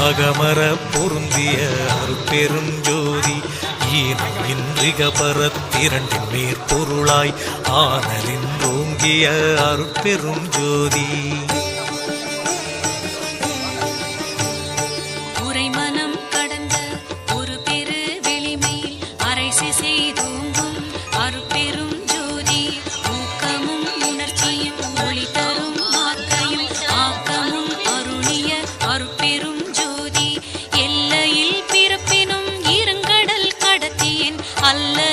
அகமர பொருந்திய அருட்பெரும் ஜோதி ஈனம் இன்றிக பரத்திரண்டின் மேற்பொருளாய் ஆனலின் ஓங்கிய அருட்பெரும் ஜோதி உரைமனம் கடந்த ஒரு பெரு வெளிமையில் அரைசி செய்தோங்க அல்ல